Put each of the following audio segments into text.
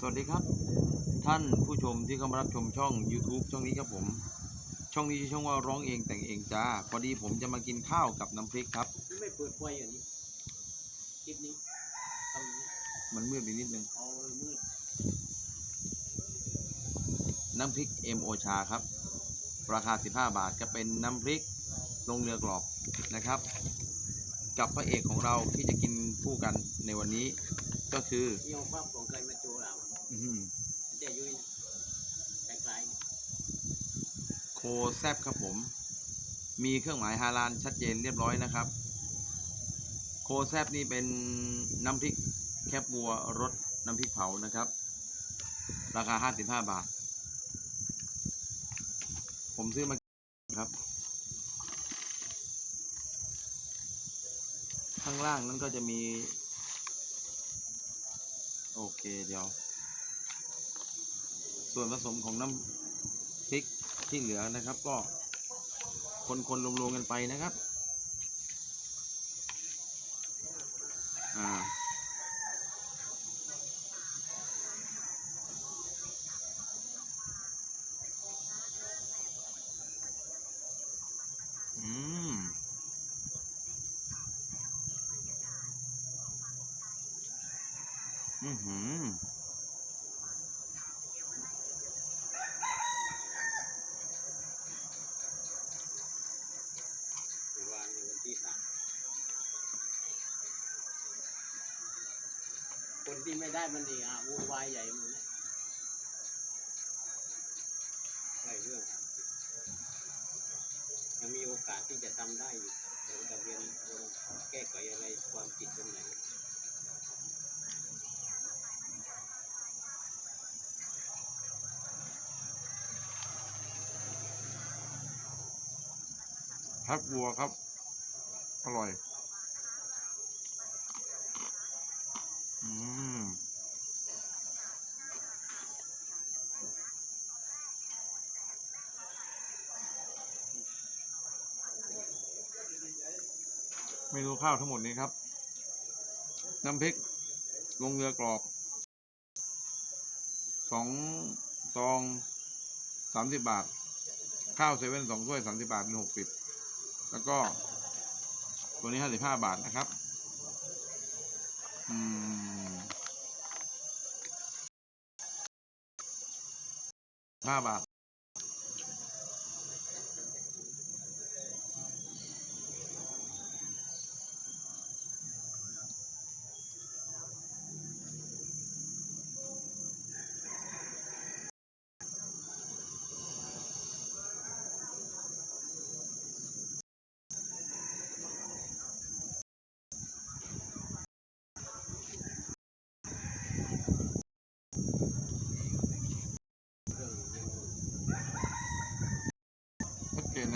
สวัสดีครับ ท่านผู้ชมที่เข้ามารับชมช่อง YouTube ช่องนี้ครับผม ช่องนี้ชื่อช่องว่าร้องเองแต่งเองจ้าพอดีผมจะมากินข้าวกับน้ำพริกครับ ไม่เปิดไฟอย่างนี้คลิปนี้ทำนี้มันมืดไปนิดนึง เอามืดน้ำพริกเอ็มโอชาครับ ราคา 15 บาทจะเป็นน้ำพริกลงเรือกรอบนะครับ กับพระเอกของเราที่จะกินคู่กันในวันนี้ก็คือนี่เอาภาพของใครมาโชว์เรา อื้อหือ เจะยุ้ยนะไกล โค แซบครับผม มีเครื่องหมายฮาลานชัดเจนเรียบร้อยนะครับ โคแซบนี่เป็นน้ำพริกแคบวัวรสน้ำพริกเผานะครับ ราคา 55 บาท ผมซื้อมาครับ ข้างล่างนั้นก็จะมี โอเคเดี๋ยว ส่วนผสมของน้ำพริก ที่เหลือนะครับก็คนๆรวมๆกันไปนะครับ อ่า อืม อือหือ ๆถือว่าในวันที่สาม คนที่ไม่ได้มันเองอะวุ่นวายใหญ่เหมือนใช่เรื่องยังมีโอกาสที่จะทำได้อยู่เดี๋ยวจะเรียนลงแก้ไขอะไรความผิดตรงไหนครับวัวครับ อร่อย อืม เมนูข้าวทั้งหมดนี้ครับ น้ำพริก ลงเรือกรอบสองซองสามสิบบาท ข้าวเซเว่นสองถ้วยสามสิบาทเป็นหกสิบแล้วก็ ตัวนี้ห้าสิบห้าบาทนะครับ อืมห้าบาท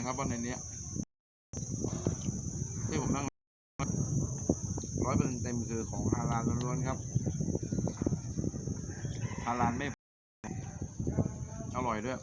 นะครับว่าในเนี้ยที่ผมนั่งร้อยเปอร์เซ็นต์เต็มคือของฮาลาลล้วนๆครับฮาลาลไม่ อร่อยด้วย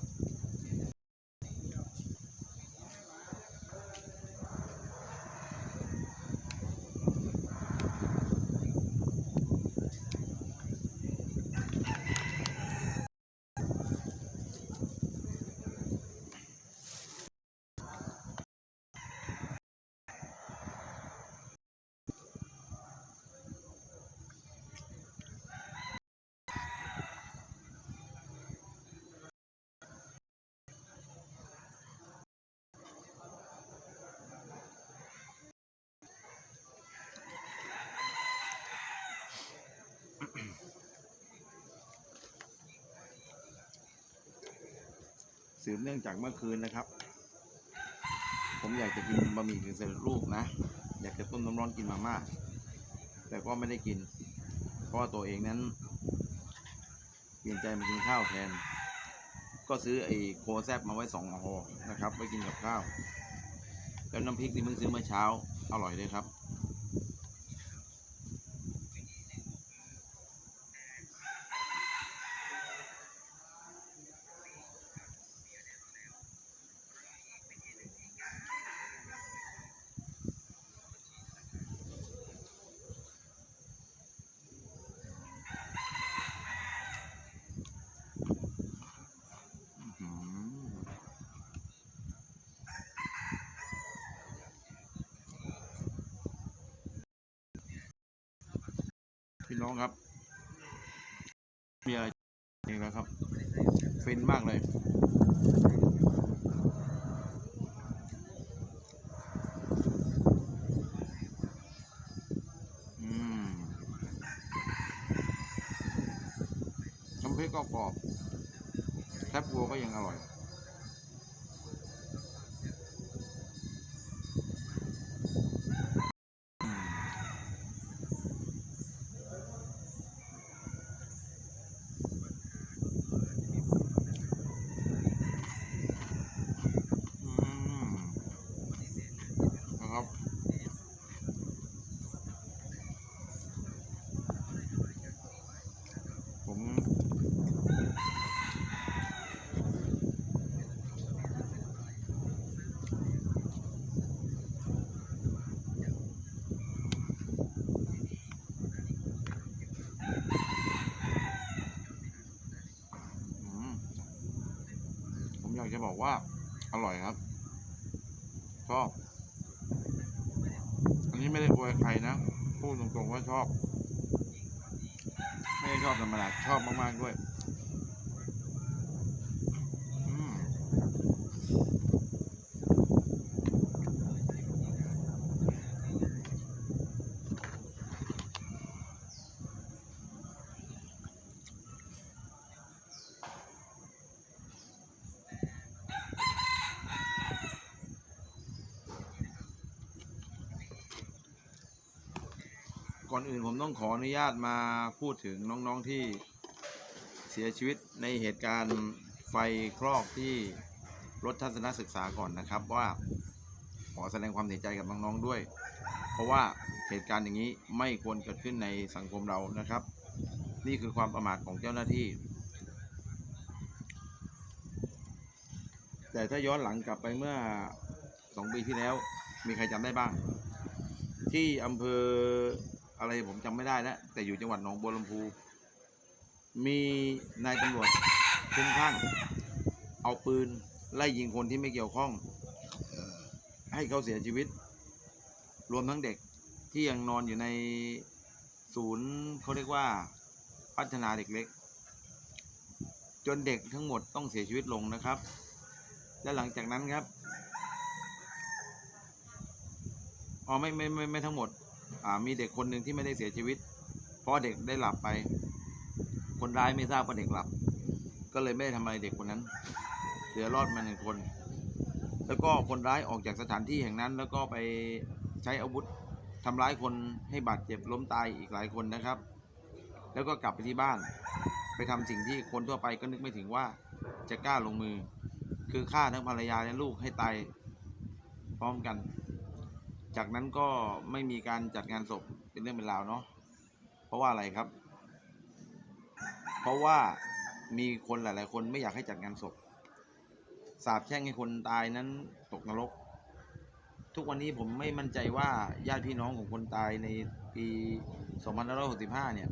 สืบเนื่องจากเมื่อคืนนะครับ ผมอยากจะกินบะหมี่กึ่งสำเร็จรูปนะ อยากจะต้มน้ำร้อนกินมาม่าแต่ก็ไม่ได้กิน เพราะตัวเองนั้นเปลี่ยนใจมากินข้าวแทน ก็ซื้อไอ้โคแซบมาไว้สองห่อนะครับไว้กินกับข้าว แล้วน้ำพริกที่เพิ่งซื้อเมื่อเช้าอร่อยเลยครับ พี่น้องครับ มีอะไรอีกแล้วครับ ฟินมากเลยอืมน้ำพริกก็กรอบแคบวัวก็ยังอร่อย อืมนะครับ ผม อืม ผมอยากจะ บอกว่า อร่อยครับชอบอันนี้ไม่ได้อวยใครนะ พูดตรงๆว่าชอบ ไม่ได้ชอบธรรมดาชอบมากๆด้วย อืม ก่อนอื่นผมต้องขออนุญาตมาพูดถึงน้องๆที่เสียชีวิตในเหตุการณ์ไฟคลอกที่รถทัศนศึกษาก่อนนะครับ ว่าขอแสดงความเสียใจกับน้องๆด้วย เพราะว่าเหตุการณ์อย่างนี้ไม่ควรเกิดขึ้นในสังคมเรานะครับ นี่คือความประมาทของเจ้าหน้าที่ แต่ถ้าย้อนหลังกลับไปเมื่อสองปีที่แล้ว มีใครจำได้บ้าง ที่อำเภอ อะไรผมจำไม่ได้แล้วแต่อยู่จังหวัดหนองบัวลำพู มีนายตำรวจคุ้มข้าง เอาปืนไล่ยิงคนที่ไม่เกี่ยวข้องให้เขาเสียชีวิต รวมทั้งเด็กที่ยังนอนอยู่ในศูนย์เขาเรียกว่าพัฒนาเด็กเล็ก จนเด็กทั้งหมดต้องเสียชีวิตลงนะครับ และหลังจากนั้นครับอ๋อไม่ไม่ไม่ไม่ทั้งหมด มีเด็กคนหนึ่งที่ไม่ได้เสียชีวิต เพราะเด็กได้หลับไป คนร้ายไม่ทราบว่าเด็กหลับ ก็เลยไม่ได้ทำอะไรเด็กคนนั้นเหลือรอดมาหนึ่งคน แล้วก็คนร้ายออกจากสถานที่แห่งนั้น แล้วก็ไปใช้อาวุธทำร้ายคนให้บาดเจ็บล้มตายอีกหลายคนนะครับ แล้วก็กลับไปที่บ้าน ไปทำสิ่งที่คนทั่วไปก็นึกไม่ถึงว่าจะกล้าลงมือ คือฆ่าทั้งภรรยาและลูกให้ตายพร้อมกัน จากนั้นก็ไม่มีการจัดงานศพเป็นเรื่องเป็นราวเนาะเพราะว่าอะไรครับ เพราะว่ามีคนหลาย ๆ คนไม่อยากให้จัดงานศพสาบแช่งให้คนตายนั้นตกนรก ทุกวันนี้ผมไม่มั่นใจว่าญาติพี่น้องของคนตายในปี 2565 เนี่ย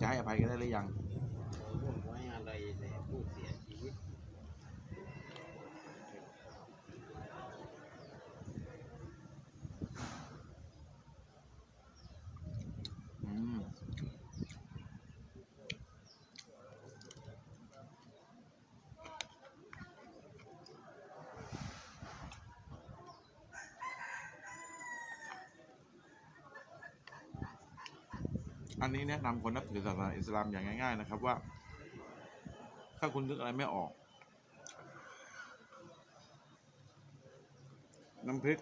จะให้อภัยกันได้หรือยัง ร่วมไว้อะไรแด่ผู้เสียชีวิต อืม อันนี้แนะนำคนนับถือศาสนาอิสลามอย่างง่าย ๆ นะครับว่า ถ้าคุณนึกอะไรไม่ออก น้ำพริก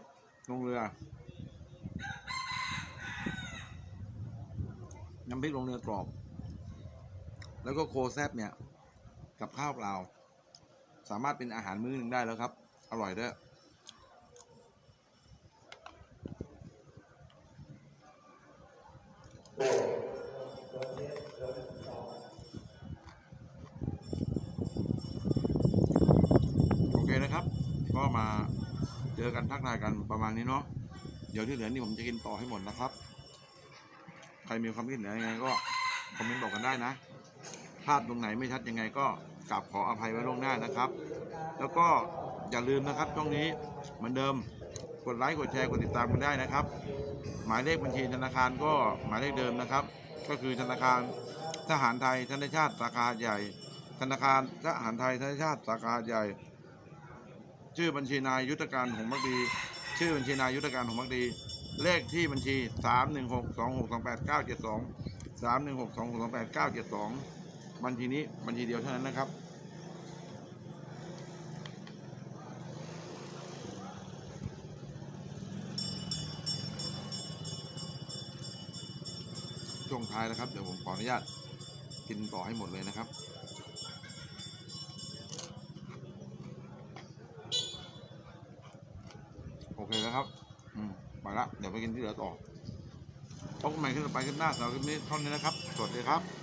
ลงเรือ น้ำพริกลงเรือกรอบ แล้วก็โคแซบเนี่ย กับข้าวเปล่า สามารถเป็นอาหารมื้อหนึ่งได้แล้วครับ อร่อยด้วย ก็มาเจอกันทักทายกันประมาณนี้เนาะเดี๋ยวที่เหลือนี่ผมจะกินต่อให้หมดนะครับ ใครมีความคิดเห็นยังไงก็คอมเมนต์บอกกันได้นะพลาดตรงไหนไม่ชัดยังไงก็กราบขออภัยไว้ล่วงหน้านะครับ แล้วก็อย่าลืมนะครับช่องนี้เหมือนเดิมกดไลค์กดแชร์กดติดตามกันได้นะครับ หมายเลขบัญชีธนาคารก็หมายเลขเดิมนะครับ ก็คือธนาคารทหารไทยธนชาติสาขาใหญ่ ธนาคารทหารไทยธนชาติสาขาใหญ่ ชื่อบัญชีนายยุทธการหงมักดี ชื่อบัญชีนายยุทธการหงมักดี เลขที่บัญชี 3 1 6 2 6 2 8 9 7 2 3 1 6 2 6 2 8 9 7 2 บัญชีนี้บัญชีเดียวเท่านั้นนะครับ ช่วงท้ายนะครับ เดี๋ยวผมขออนุญาตกินต่อให้หมดเลยนะครับ แล้วครับ อืมไปละเดี๋ยวไปกินที่เหลือต่อพบกันใหม่ขึ้นไปขึ้นหน้าสำหรับคลิปนี้เท่านี้นะครับ สวัสดีครับ